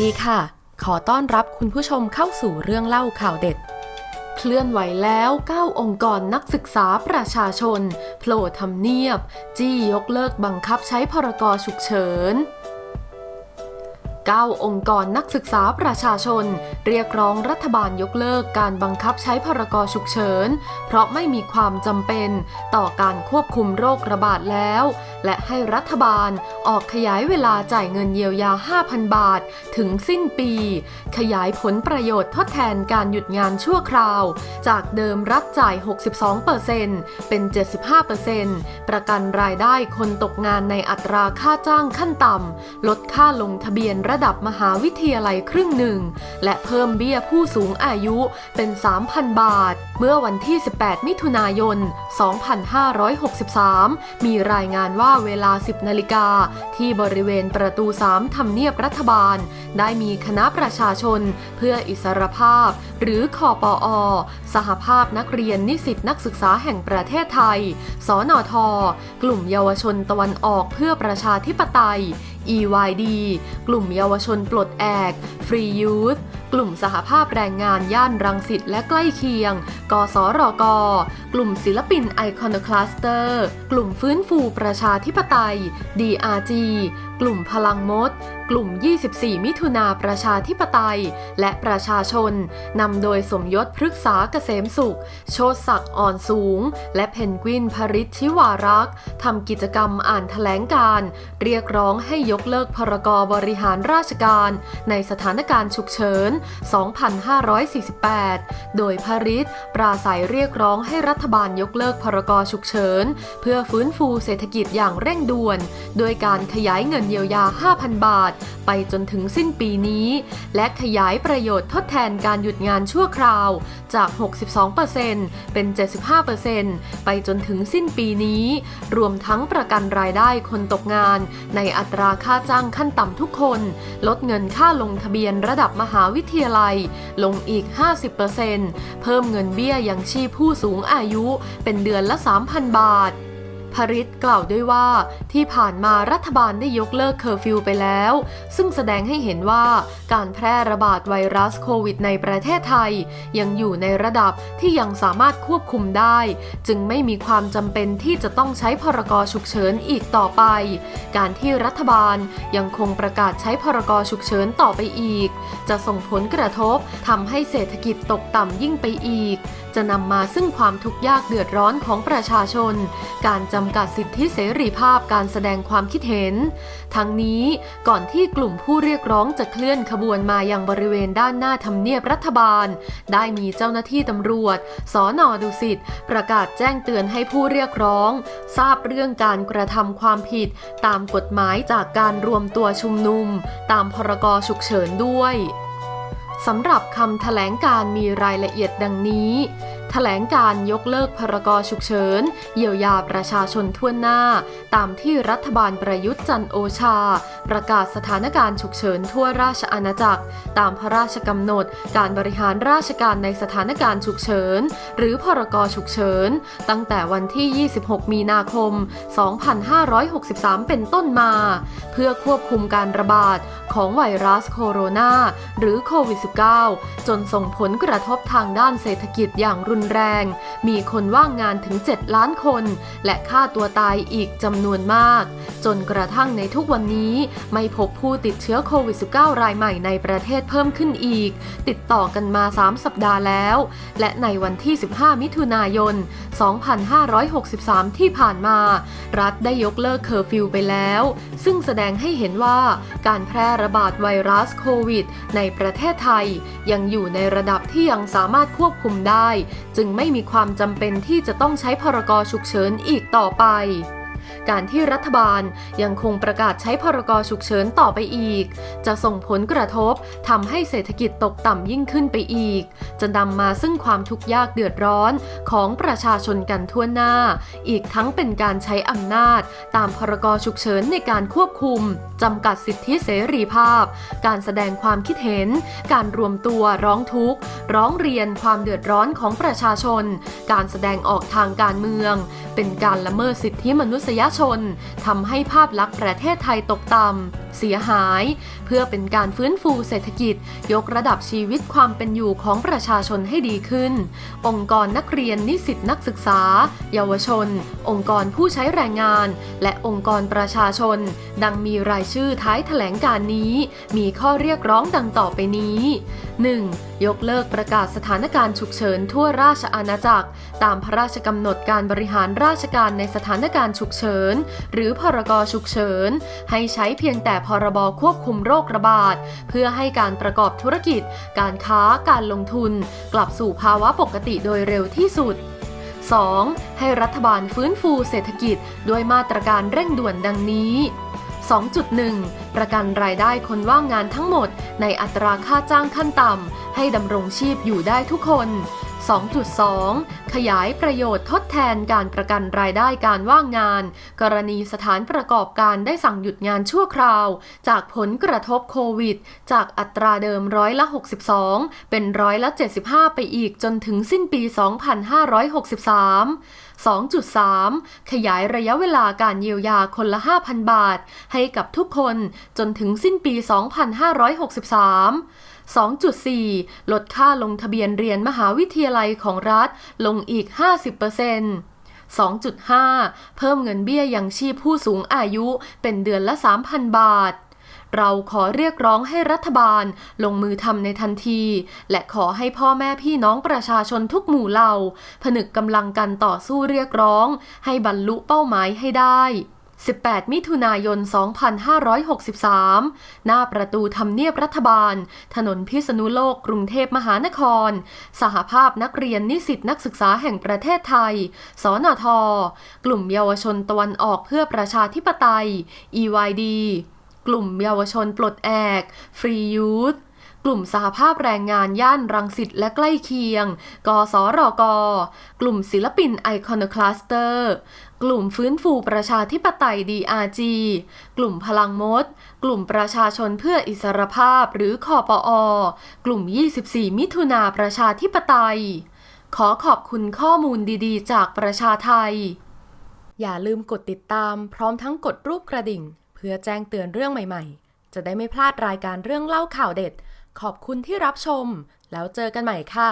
ดีค่ะ ขอต้อนรับคุณผู้ชมเข้าสู่เรื่องเล่าข่าวเด็ด เคลื่อนไหวแล้ว 9 องค์กรนักศึกษาประชาชน โผล่ทำเนียบ จี้ยกเลิกบังคับใช้พรกฉุกเฉิน 9 องค์กรนักศึกษาประชาชน เรียกร้องรัฐบาลยกเลิกการบังคับใช้พรกฉุกเฉิน เพราะไม่มีความจำเป็นต่อการควบคุมโรคระบาดแล้ว และให้รัฐบาลออกขยายเวลาจ่ายเงินเยียวยา 5,000 บาท ถึงสิ้นปี ขยายผลประโยชน์ทดแทนการหยุดงานชั่วคราว จากเดิมรับจ่าย 62%เป็น 75%ประกันรายได้คนตกงานในอัตราค่าจ้างขั้นต่ำลดค่าลงทะเบียนระดับมหาวิทยาลัยครึ่งหนึ่ง และเพิ่มเบี้ยผู้สูงอายุเป็น 3,000 บาท เมื่อวันที่ 18 มิถุนายน 2563 มีรายงานว่าเวลา 10 นาฬิกา ที่บริเวณประตู 3 ทำเนียบรัฐบาล ได้มีคณะประชาชน เพื่ออิสรภาพ หรือคอปอ สหภาพนักเรียนนิสิตนักศึกษาแห่งประเทศไทย สนท กลุ่มเยาวชนตะวันออกเพื่อประชาธิปไตย EYD กลุ่มเยาวชนปลดแอก Free Youth กลุ่มสหภาพแรงงานย่านรังสิตและใกล้เคียง กสรก กลุ่มศิลปินไอคอนคลัสเตอร์ กลุ่มฟื้นฟูประชาธิปไตย DRG กลุ่มพลังมด กลุ่ม 24 มิถุนาประชาธิปไตย และประชาชน นำโดยสมยศพฤกษาเกษมสุข โชติศักดิ์อ่อนสูง และเพนกวินพริชชิวารักษ์ทำกิจกรรมอ่านแถลงการ เรียกร้องให้ยกเลิกพรกบริหารราชการ ในสถานการณ์ฉุกเฉิน 2548 โดยพริชปราศัยเรียกร้องให้รัฐฐบาลยกเลิกพรกฉุกเฉิน เพื่อฟื้นฟูเศรษฐกิจอย่างเร่งด่วน โดยการขยายเงินเยียวยา 5,000 บาท ไปจนถึงสิ้นปีนี้ และขยายประโยชน์ทดแทนการหยุดงานชั่วคราวจาก 62%เป็น 75%ไปจนถึงสิ้นปีนี้ รวมทั้งประกันรายได้คนตกงาน ในอัตราค่าจ้างขั้นต่ำทุกคน ลดเงินค่าลงทะเบียนระดับมหาวิทยาลัย ลงอีก 50%เพิ่มเงินเบี้ยยังชีพผู้สูงอายุเป็นเดือนละ 3,000 บาท พริตกล่าวด้วยว่าที่ผ่านมารัฐบาลได้ยกเลิกเคอร์ฟิวไปแล้ว ซึ่งแสดงให้เห็นว่าการแพร่ระบาดไวรัสโควิดในประเทศไทย ยังอยู่ในระดับที่ยังสามารถควบคุมได้ จึงไม่มีความจำเป็นที่จะต้องใช้พรกฉุกเฉินอีกต่อไป การที่รัฐบาลยังคงประกาศใช้พรกฉุกเฉินต่อไปอีก จะส่งผลกระทบทำให้เศรษฐกิจตกต่ำยิ่งไปอีก จะนำมาซึ่งความทุกข์ยากเดือดร้อนของประชาชน การจะำกัดสิทธิเสรีภาพการแสดงความคิดเห็น ทั้งนี้ก่อนที่กลุ่มผู้เรียกร้องจะเคลื่อนขบวนมายังบริเวณด้านหน้าทำเนียบรัฐบาล ได้มีเจ้าหน้าที่ตำรวจ สอนอดุสิตประกาศแจ้งเตือนให้ผู้เรียกร้อง ทราบเรื่องการกระทำความผิด ตามกฎหมายจากการรวมตัวชุมนุม ตามพรกฉุกเฉินด้วยสำหรับคำแถลงการมีรายละเอียดดังนี้ แถลงการยกเลิกพรกฉุกเฉิน เยียวยาประชาชนทั่วหน้า ตามที่รัฐบาลประยุทธ์จันโอชา ประกาศสถานการณ์ฉุกเฉินทั่วราชอาณาจักร ตามพระราชกำหนด การบริหารราชการในสถานการณ์ฉุกเฉิน หรือพรกฉุกเฉิน ตั้งแต่วันที่ 26 มีนาคม 2563 เป็นต้นมา เพื่อควบคุมการระบาดของไวรัสโคโรนาหรือโควิด -19 จนส่งผลกระทบทางด้านเศรษฐกิจอย่างรุนแรง มีคนว่างงานถึง 7 ล้านคน และฆ่าตัวตายอีกจำนวนมาก จนกระทั่งในทุกวันนี้ไม่พบผู้ติดเชื้อโควิด -19 รายใหม่ในประเทศเพิ่มขึ้นอีก ติดต่อกันมา 3 สัปดาห์แล้ว และในวันที่ 15 มิถุนายน 2563 ที่ผ่านมา รัฐได้ยกเลิกเคอร์ฟิวไปแล้ว ซึ่งแสดงให้เห็นว่าการแพร่ระบาดไวรัสโควิด ในประเทศไทยยังอยู่ในระดับที่ยังสามารถควบคุมได้จึงไม่มีความจำเป็นที่จะต้องใช้พรกฉุกเฉินอีกต่อไป การที่รัฐบาลยังคงประกาศใช้พรกฉุกเฉินต่อไปอีก จะส่งผลกระทบทำให้เศรษฐกิจตกต่ำยิ่งขึ้นไปอีก จะนำมาซึ่งความทุกข์ยากเดือดร้อนของประชาชนกันทั่วหน้า อีกทั้งเป็นการใช้อำนาจ ตามพรกฉุกเฉินในการควบคุมจำกัดสิทธิเสรีภาพ การแสดงความคิดเห็น การรวมตัวร้องทุกข์ ร้องเรียนความเดือดร้อนของประชาชน การแสดงออกทางการเมือง เป็นการละเมิดสิทธิมนุษยชนทำให้ภาพลักษณ์ประเทศไทยตกต่ำเสียหาย เพื่อเป็นการฟื้นฟูเศรษฐกิจ ยกระดับชีวิตความเป็นอยู่ของประชาชนให้ดีขึ้น องค์กรนักเรียนนิสิตนักศึกษา เยาวชน องค์กรผู้ใช้แรงงาน และองค์กรประชาชน ดังมีรายชื่อท้ายแถลงการนี้ มีข้อเรียกร้องดังต่อไปนี้ 1. ยกเลิกประกาศสถานการณ์ฉุกเฉินทั่วราชอาณาจักร ตามพระราชกำหนดการบริหารราชการในสถานการณ์ฉุกเฉิน หรือพรกฉุกเฉิน ให้ใช้เพียงแต่พรบควบคุมโรคระบาด เพื่อให้การประกอบธุรกิจ การค้าการลงทุน กลับสู่ภาวะปกติโดยเร็วที่สุด 2. ให้รัฐบาลฟื้นฟูเศรษฐกิจ ด้วยมาตรการเร่งด่วนดังนี้ 2.1 ประกันรายได้คนว่างงานทั้งหมด ในอัตราค่าจ้างขั้นต่ำให้ดำรงชีพอยู่ได้ทุกคน 2.2 ขยายประโยชน์ทดแทนการประกันรายได้การว่างงาน กรณีสถานประกอบการได้สั่งหยุดงานชั่วคราว จากผลกระทบโควิด จากอัตราเดิมร้อยละ 62 เป็นร้อยละ 75 ไปอีกจนถึงสิ้นปี 2563 2.3 ขยายระยะเวลาการเยียวยาคนละ 5,000 บาท ให้กับทุกคนจนถึงสิ้นปี 2563 2.4 ลดค่าลงทะเบียนเรียนมหาวิทยาลัยของรัฐลงอีก 50% 2.5 เพิ่มเงินเบี้ยยังชีพผู้สูงอายุเป็นเดือนละ 3,000 บาท เราขอเรียกร้องให้รัฐบาลลงมือทำในทันที และขอให้พ่อแม่พี่น้องประชาชนทุกหมู่เหล่า ผนึกกำลังกันต่อสู้เรียกร้อง ให้บรรลุเป้าหมายให้ได้ 18 มิถุนายน 2563 หน้าประตูทำเนียบรัฐบาล ถนนพิษณุโลกกรุงเทพมหานคร สหภาพนักเรียนนิสิตนักศึกษาแห่งประเทศไทย สนท กลุ่มเยาวชนตะวันออกเพื่อประชาธิปไตย EYD กลุ่มเยาวชนปลดแอก Free Youth กลุ่มสหภาพแรงงานย่านรังสิตและใกล้เคียง กสรก กลุ่มศิลปินไอคอนคลัสเตอร์ กลุ่มฟื้นฟูประชาธิปไตย DRG กลุ่มพลังมด กลุ่มประชาชนเพื่ออิสรภาพหรือคอปอ กลุ่ม 24 มิถุนาประชาธิปไตย ขอขอบคุณข้อมูลดีๆ จากประชาไทย อย่าลืมกดติดตามพร้อมทั้งกดรูปกระดิ่ง เพื่อแจ้งเตือนเรื่องใหม่ๆ จะได้ไม่พลาดรายการเรื่องเล่าข่าวเด็ด ขอบคุณที่รับชม แล้วเจอกันใหม่ค่ะ